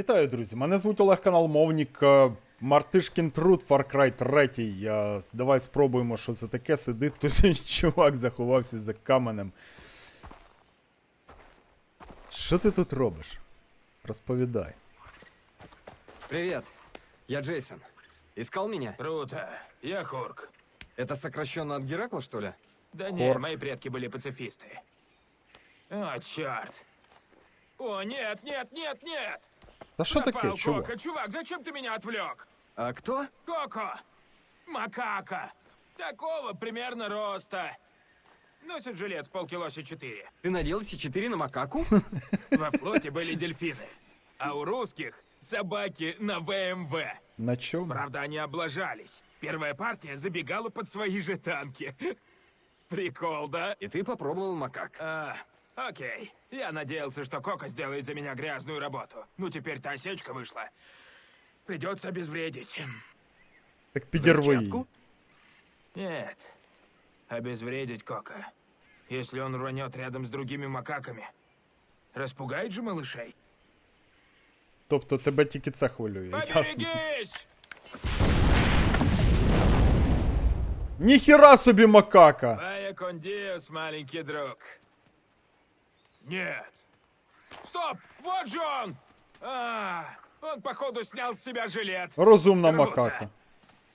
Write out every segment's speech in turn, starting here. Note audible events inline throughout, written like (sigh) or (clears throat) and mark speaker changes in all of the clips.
Speaker 1: Вітаю, друзі! Мене звуть Олег канал Мовнік. е, Мартишкін Труд, Far Cry 3. Е, Давай спробуємо, що це таке. Сидить тут (laughs) чувак заховався за каменем. Що ти тут робиш? Розповідай.
Speaker 2: Привет, я Джейсон. Искал меня?
Speaker 3: Круто. Я Хорк.
Speaker 2: Это сокращенно от Геракла, что ли?
Speaker 3: Да не,
Speaker 1: Хорк.
Speaker 3: мои предки были пацифисты. О, черт. О, нет, нет, нет, нет!
Speaker 1: Та що таке,
Speaker 3: Пропал
Speaker 1: чувак?
Speaker 3: Коко, чувак, зачем ты меня отвлек?
Speaker 2: А кто?
Speaker 3: Коко! Макака! Такого примерно роста. Носит жилет с полкилося четыре.
Speaker 2: Ты надеялся 4 на макаку? (laughs)
Speaker 3: Во флоте были дельфины. А у русских собаки на ВМВ.
Speaker 1: На чому?
Speaker 3: Правда, они облажались. Первая партия забегала под свои же танки. (laughs) Прикол, да?
Speaker 2: И ты попробовал макак.
Speaker 3: А, окей. Я надеялся, что Коко сделает за меня грязную работу. Ну, теперь-то осечка вышла. Придется обезвредить.
Speaker 1: Так підірви її.
Speaker 2: Перчатку?
Speaker 3: Нет. Обезвредить Коко. Если он рванет рядом с другими макаками. Распугает же малышей.
Speaker 1: Тобто тебе тільки це хвилює, ясно.
Speaker 3: Поберегись!
Speaker 1: Ніхіра собі макака!
Speaker 3: Вая Кондиос, маленький друг. Нет. Стоп! Вот же он! А, он, походу, снял с себя жилет.
Speaker 1: Розумна
Speaker 3: Круто.
Speaker 1: макака.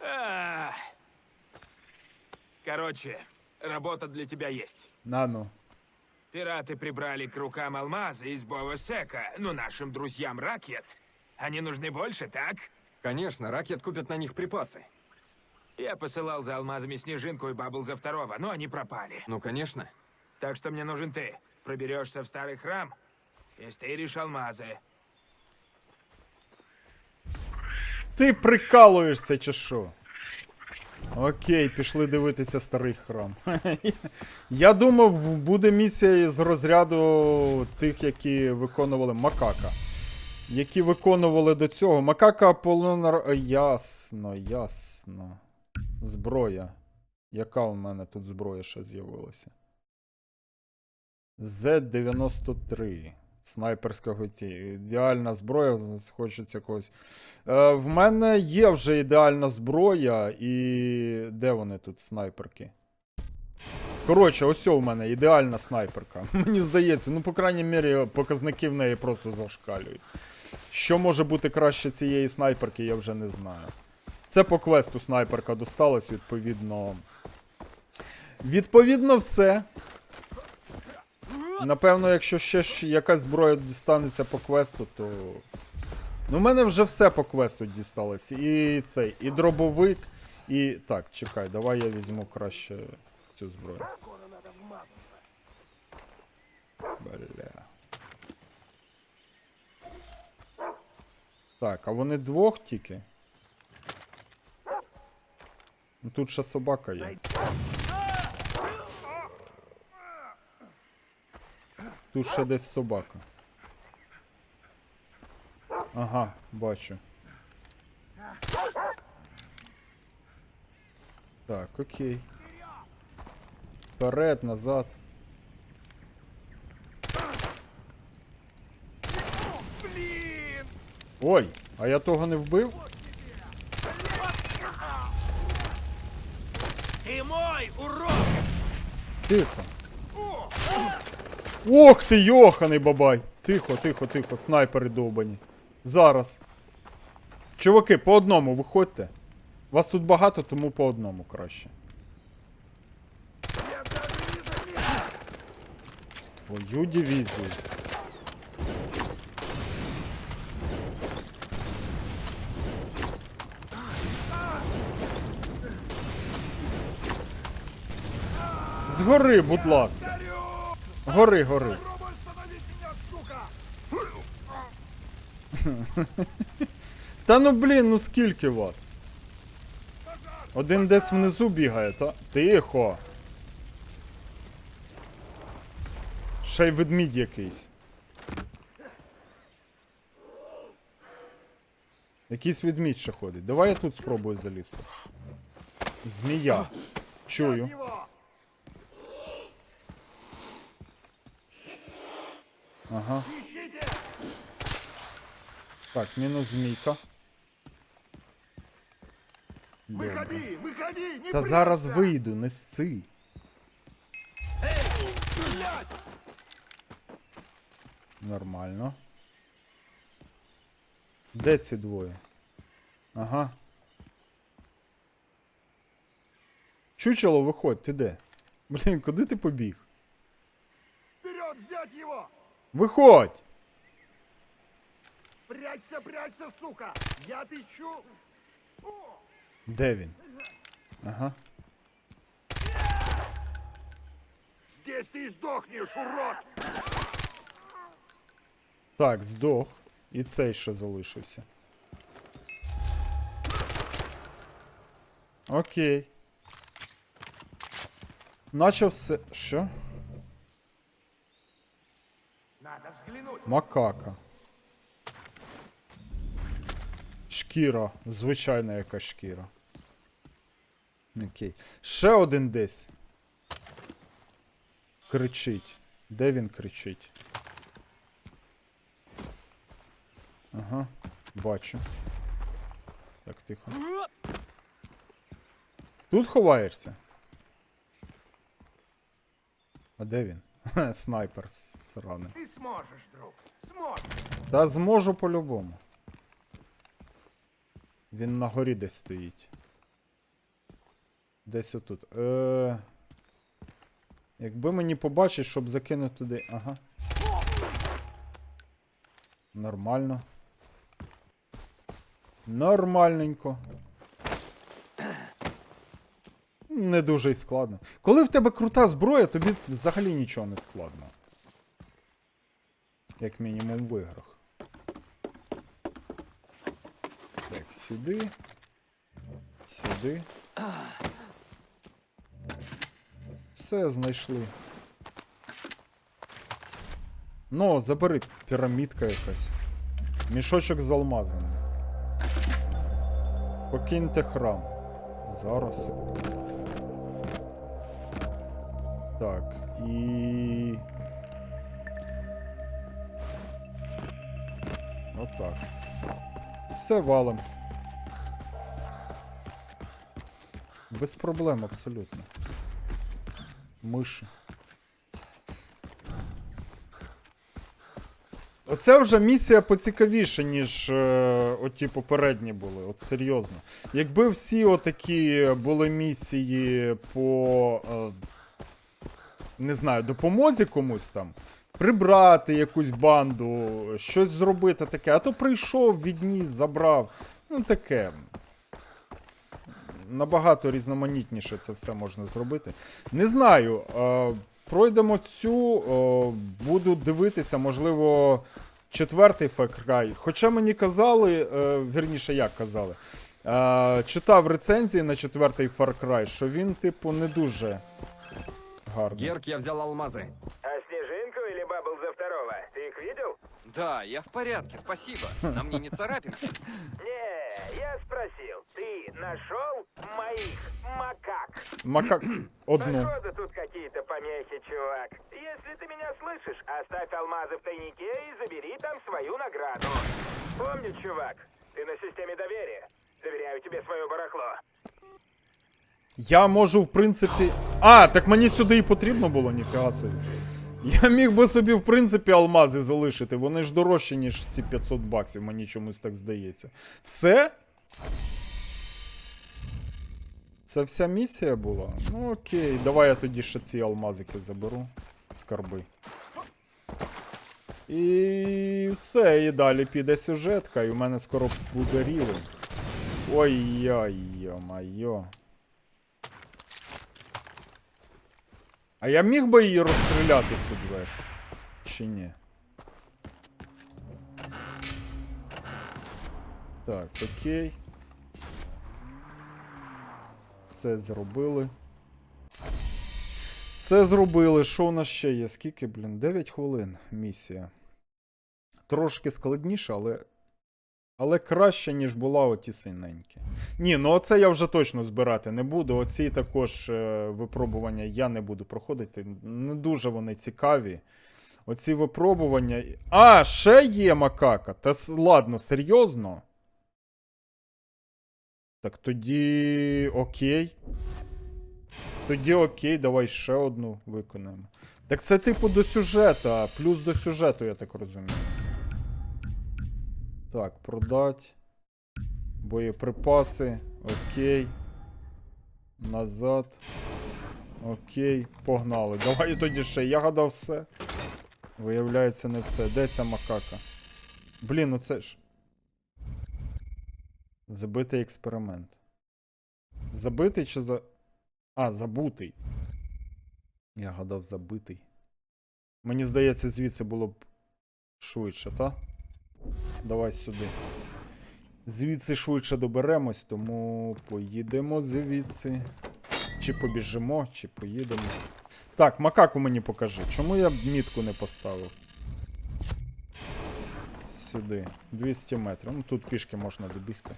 Speaker 3: А. Короче, работа для тебя есть.
Speaker 1: На ну.
Speaker 3: Пираты прибрали к рукам алмазы из Бовасека, ну, нашим друзьям Ракет. Они нужны больше, так?
Speaker 2: Конечно, ракет купят на них припасы.
Speaker 3: Я посылал за алмазами Снежинку и Бабл за второго, но они пропали.
Speaker 2: Ну, конечно.
Speaker 3: Так что мне нужен ты. Проберешься в старый храм и стыришь алмазы.
Speaker 1: Ти прикалуєшся чи що? Окей, пішли дивитися старий храм. (laughs) Я думав, буде місія з розряду тих, які виконували Макака. Які виконували до цього. Макака Аполлонар. Ясно, ясно. Зброя. Яка у мене тут зброя ще з'явилася? Z93. Снайперська готі. Ідеальна зброя, хочеться когось. Е, в мене є вже ідеальна зброя, і. Де вони тут, снайперки? Коротше, ось у мене ідеальна снайперка. (laughs) Мені здається, ну, по крайній мірі, показники в неї просто зашкалюють. Що може бути краще цієї снайперки, я вже не знаю. Це по квесту снайперка досталась, відповідно. Відповідно, все. Напевно, якщо ще ж якась зброя дістанеться по квесту, то. Ну, в мене вже все по квесту дісталось. І цей, і дробовик, і. Так, чекай, давай я візьму краще цю зброю. Бля. Так, а вони двох тільки. Ну тут ще собака є. Тут ще десь собака. Ага, бачу. Так, окей. Вперед, назад. Ой, а я того не вбив?
Speaker 3: Ты мой урод!
Speaker 1: Тихо. Ох ти, йоханий бабай! Тихо, тихо, тихо, снайпери довбані. Зараз. Чуваки, по одному виходьте. Вас тут багато, тому по одному краще. Твою дивізію. Згори, будь ласка. Гори, гори. (laughs) Та ну блін, ну скільки вас? Один десь внизу бігає, та. Тихо. Ще й ведмідь якийсь. Якийсь ведмідь ще ходить. Давай я тут спробую залізти. Змія. Чую. Ага. Так, мінус змійка. Добре.
Speaker 4: Выходи, выходи, не
Speaker 1: Та зараз вийду, не сци. Нормально. Де ці двоє? Ага. Чучело, виходь, ти де? Блін, куди ти побіг?
Speaker 4: Вперед, взять его!
Speaker 1: Виходь!
Speaker 4: Прячься, прячься, сука! Я тычу! О!
Speaker 1: Де він? Ага.
Speaker 4: Здесь ты и сдохнешь, урод!
Speaker 1: Так, здох. І цей ще залишився. Окей. Наче все. Що? Макака. Шкіра. Звичайна яка шкіра. Окей. Ще один десь. Кричить. Де він кричить? Ага, бачу. Так, тихо. Тут ховаєшся? А де він? (laughs) Снайпер сраний.
Speaker 4: Ты сможешь, друг! Сможешь!
Speaker 1: Та зможу по-любому. Він на горі десь стоїть. Десь отут. Е... Якби мені побачить, щоб закинути туди. Ага. Нормально. Нормальненько. Не дуже й складно. Коли в тебе крута зброя, тобі взагалі нічого не складно. Як мінімум в іграх. Так, сюди. Сюди. Все знайшли. Ну, забери пірамідка якась. Мішочок з алмазами. Покиньте храм. Зараз. Так, і. Отак. Все валим. Без проблем абсолютно. Миші. Оце вже місія поцікавіша, ніж е, оті попередні були. От серйозно. Якби всі отакі були місії по. Е, не знаю, допомозі комусь там. Прибрати якусь банду, щось зробити таке, а то прийшов, відніс, забрав. Ну таке. Набагато різноманітніше це все можна зробити. Не знаю. Е, пройдемо цю, е, буду дивитися, можливо, четвертий Cry. Хоча мені казали, е, вірніше, як казали, читав рецензії на четвертий Far Cry, що він, типу, не дуже гарний.
Speaker 2: Герк, я взял алмазы.
Speaker 5: А снежинку или бабл за второго? Ты их видел?
Speaker 2: Да, я в порядке, спасибо. На мне не царапинки. (laughs)
Speaker 5: Не, я спросил. Ты нашел моих макак?
Speaker 1: Макак. (clears throat) Одну.
Speaker 5: Походу тут какие-то помехи, чувак. Если ты меня слышишь, оставь алмазы в тайнике и забери там свою награду. Помни, чувак, ты на системе доверия. Доверяю тебе свое барахло.
Speaker 1: Я можу, в принципі. А, так мені сюди і потрібно було, ніфіга собі. Я міг би собі, в принципі, алмази залишити. Вони ж дорожчі, ніж ці 500 баксів, мені чомусь так здається. Все? Це вся місія була? Ну окей, давай я тоді ще ці алмазики заберу. Скарби. І все, і далі піде сюжетка, і в мене скоро буде рівень. Ой-ой-ой-майо. А я міг би її розстріляти цю двері? Чи ні? Так, окей. Це зробили. Це зробили. Що у нас ще є? Скільки, блін? 9 хвилин місія. Трошки складніше, але. Але краще, ніж була оті синенькі. Ні, ну оце я вже точно збирати не буду. Оці також е, випробування я не буду проходити. Не дуже вони цікаві. Оці випробування. А, ще є макака. Та ладно, серйозно. Так тоді окей. Тоді окей, давай ще одну виконаємо. Так це типу до сюжета, плюс до сюжету, я так розумію. Так, продать. Боєприпаси. Окей. Назад. Окей, погнали. Давай тоді ще. Я гадав все. Виявляється, не все. Де ця макака? Блін, ну це ж. Забитий експеримент. Забитий чи за. А, забутий. Я гадав, забитий. Мені здається, звідси було б швидше, та? Давай сюди. Звідси швидше доберемось, тому поїдемо звідси. Чи побіжимо, чи поїдемо. Так, макаку мені покажи. Чому я мітку не поставив? Сюди. 200 метрів. Ну тут пішки можна добігти.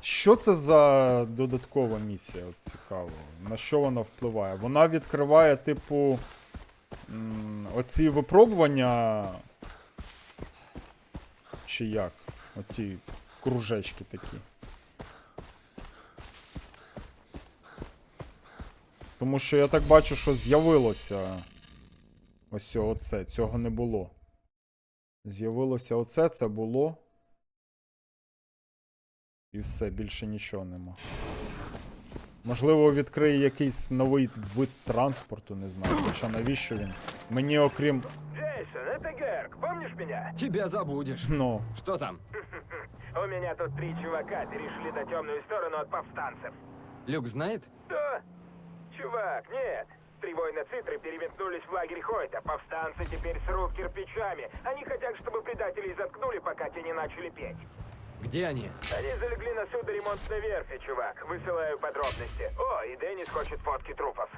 Speaker 1: Що це за додаткова місія? От цікаво. На що вона впливає? Вона відкриває, типу. Оці випробування. Чи як? Оті кружечки такі. Тому що я так бачу, що з'явилося. Ось оце. Цього не було. З'явилося оце, це було. І все, більше нічого нема. Можливо, відкриє якийсь новий вид транспорту, не знаю. Хоча навіщо він? Мені окрім.
Speaker 5: Джейсон, это Герк, помнишь меня?
Speaker 2: Тебя забудешь.
Speaker 1: Ну.
Speaker 2: Что там? (laughs)
Speaker 5: У меня тут три чувака перешли на темную сторону от повстанцев.
Speaker 2: Люк знает?
Speaker 5: Что? Чувак, нет. Три воина Цитры переметнулись в лагерь Хойта. Повстанцы теперь срут кирпичами. Они хотят, чтобы предателей заткнули, пока те не начали петь.
Speaker 2: Где они?
Speaker 5: Они залегли на судоремонтной верфи, чувак. Высылаю подробности. О, и Деннис хочет фотки трупов.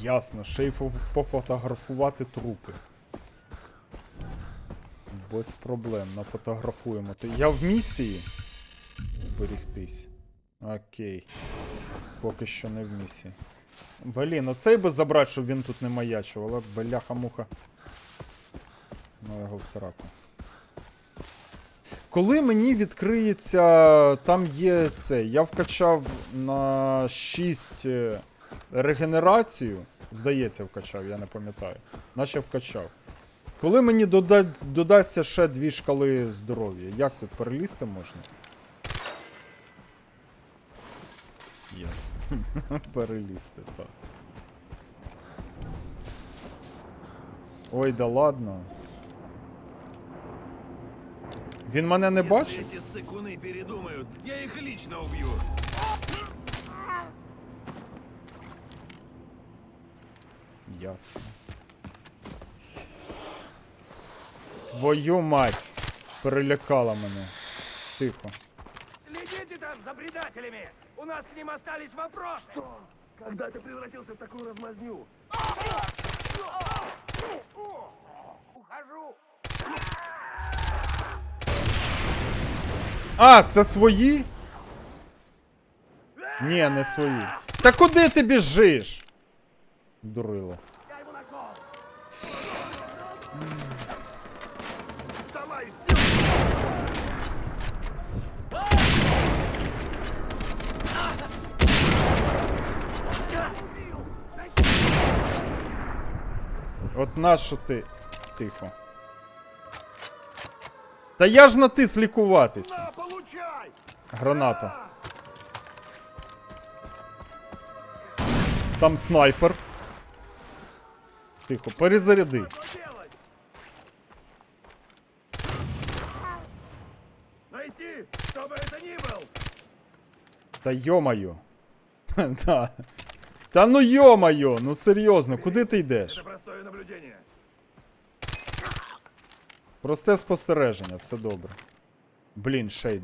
Speaker 1: Ясно, ще й фо- пофотографувати трупи. Без проблем, нафотографуємо. То я в місії? Зберігтись. Окей. Поки що не в місії. Блін, оцей би забрати, щоб він тут не маячив, але бляха-муха. Ну його в сраку. Коли мені відкриється, там є це. Я вкачав на 6 е, регенерацію. Здається, вкачав, я не пам'ятаю. Наче вкачав. Коли мені дода... додасться ще дві шкали здоров'я, як тут перелізти можна? Ясно. (laughs) Перелізти, так. Ой, да ладно. Він мене не бачить?
Speaker 6: Эти сыкуны передумают, я их лично убью.
Speaker 1: Ясно. Твою мать! Перелякала мене. Тихо.
Speaker 4: Следите там за предателями! У нас с ним остались вопросы!
Speaker 6: Что? Когда ты превратился в такую размазню?
Speaker 4: Ухожу!
Speaker 1: А, це свої? Ні, не свої. Та куди ти біжиш? Дурило. От нащо ти. Тихо. Та я ж.
Speaker 4: На, получай!
Speaker 1: Граната. Там снайпер. Тихо, перезаряди.
Speaker 4: Что делать? Найти, кто бы это ни был!
Speaker 1: Та йо-моє. (laughs) Да. Та ну йо-моє, ну серйозно, куди ти йдеш?
Speaker 4: Это простое наблюдение.
Speaker 1: Просте спостереження, все добре. Блін, ще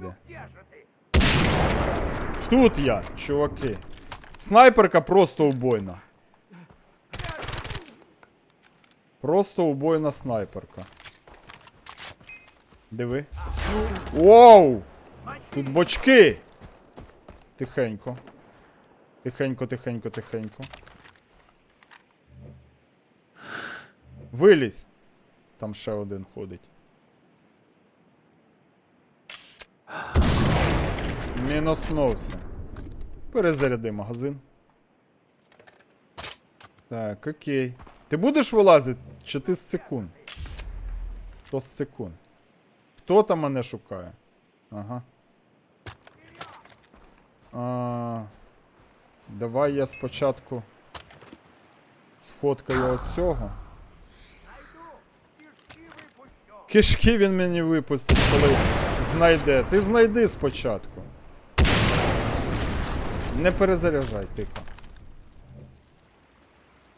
Speaker 1: Тут я, чуваки. Снайперка просто убойна. Просто убойна снайперка. Диви. Воу! Тут бочки! Тихенько. Тихенько, тихенько, тихенько. Вилізь! Там ще один ходить. Мінуснувся. Перезаряди магазин. Так, окей. Ти будеш вилазити? Чи ти з секунд? Хто з секунд? Хто там мене шукає? Ага. А, давай я спочатку сфоткаю оцього. Кишки він мені випустить, коли знайде. Ти знайди спочатку. Не перезаряджай, тихо.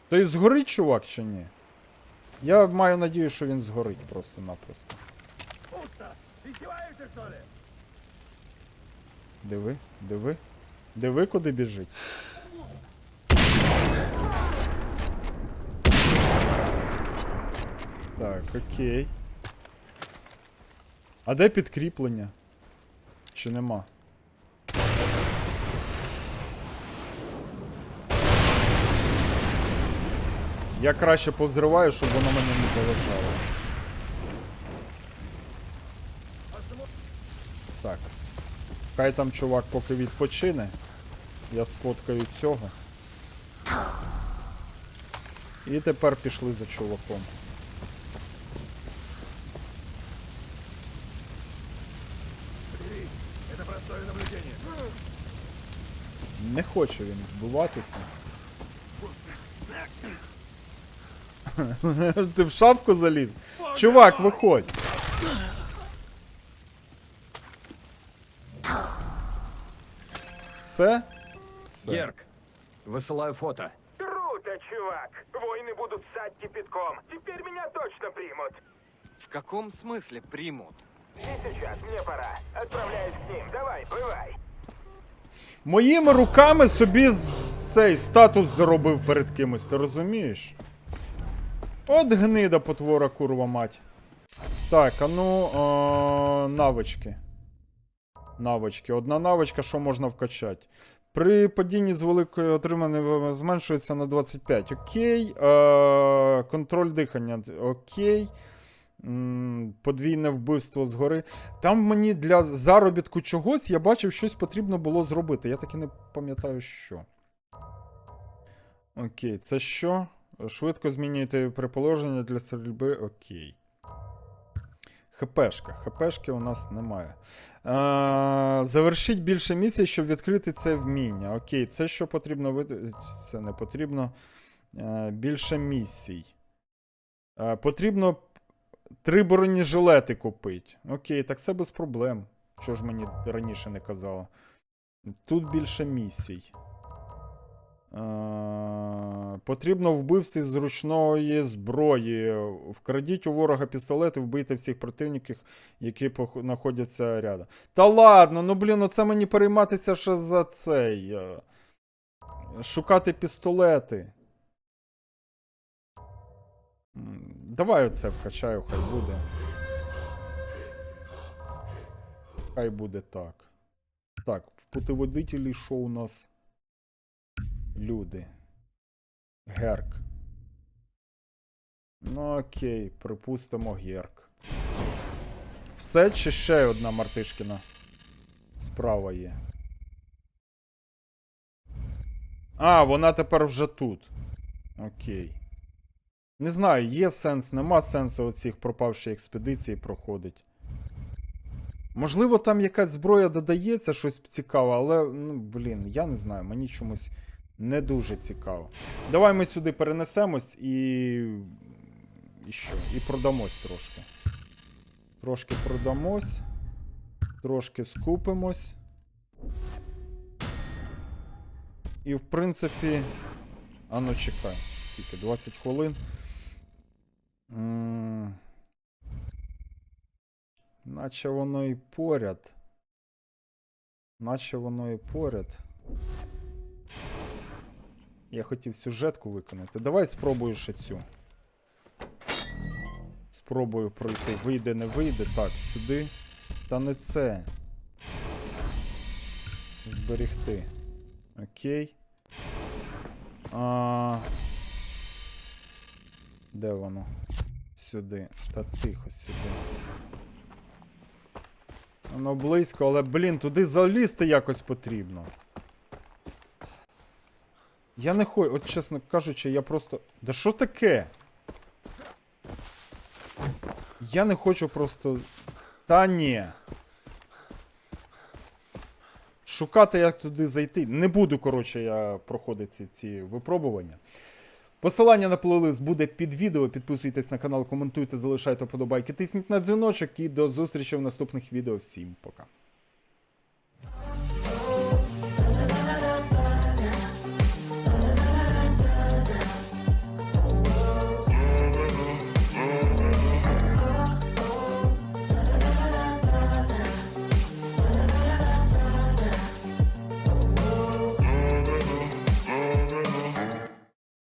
Speaker 1: Той згорить, чувак, чи ні? Я маю надію, що він згорить просто-напросто. Диви, диви. Диви, куди біжить. Так, окей. А де підкріплення? Чи нема? Я краще повзриваю, щоб воно мене не заважало. Так. Хай там чувак поки відпочине. Я сфоткаю цього. І тепер пішли за чуваком. Не хоче він вбиватися. (laughs) Ти в шафку заліз? Чувак, виходь. Все? Все.
Speaker 2: Герк, высылаю фото.
Speaker 5: Круто, чувак. Войны будут ссать кипятком. Теперь меня точно примут.
Speaker 2: В каком смысле примут?
Speaker 5: И сейчас мне пора. Отправляюсь к ним. Давай, бывай.
Speaker 1: Моїми руками собі з- цей статус заробив перед кимось, ти розумієш? От гнида потвора, курва мать. Так, а ну, е, навички. Навички. Одна навичка, що можна вкачати. При падінні з великої отримане зменшується на 25. Окей. Е, контроль дихання. Окей. Подвійне вбивство згори. Там мені для заробітку чогось я бачив, щось потрібно було зробити. Я таки не пам'ятаю, що. Окей, це що? Швидко змінюєте приположення для стрільби. Окей. ХПшка. ХПшки у нас немає. Е, завершіть більше місій, щоб відкрити це вміння. Окей, це що потрібно вид... Це не потрібно. Е, більше місій. Е, потрібно Три бронежилети купить. Окей, так це без проблем. Що ж мені раніше не казало. Тут більше місій. Е, потрібно вбивці з зручної зброї. Вкрадіть у ворога пістолет і вбийте всіх противників, які знаходяться рядом. Та ладно, ну блін, ну це мені перейматися ще за цей. е, Шукати пістолети. Давай оце вкачаю, хай буде. Хай буде так. Так, в путеводителі що у нас? Люди. Герк. Ну окей, припустимо герк. Все чи ще одна Мартишкіна справа є? А, вона тепер вже тут. Окей. Не знаю, є сенс, нема сенсу оцих пропавші експедиції проходить. Можливо, там якась зброя додається, щось цікаве, але, ну, блін, я не знаю, мені чомусь не дуже цікаво. Давай ми сюди перенесемось і. І що? І продамось трошки. Трошки продамось. Трошки скупимось. І в принципі. А ну чекай. Скільки? 20 хвилин. Наче воно і поряд. Наче воно і поряд. Я хотів сюжетку виконати. Давай спробую ще цю. Спробую пройти. Вийде, не вийде. Так, сюди. Та не це. Зберегти. Окей. А... Де воно? Сюди. Та тихо сюди. Воно близько, але, блін, туди залізти якось потрібно. Я не хочу, от чесно кажучи, я просто. Да що таке? Я не хочу просто. Та ні. Шукати, як туди зайти. Не буду, коротше, я проходити ці, випробування. Посилання на плейлист буде під відео. Підписуйтесь на канал, коментуйте, залишайте вподобайки, тисніть на дзвіночок і до зустрічі в наступних відео. Всім пока.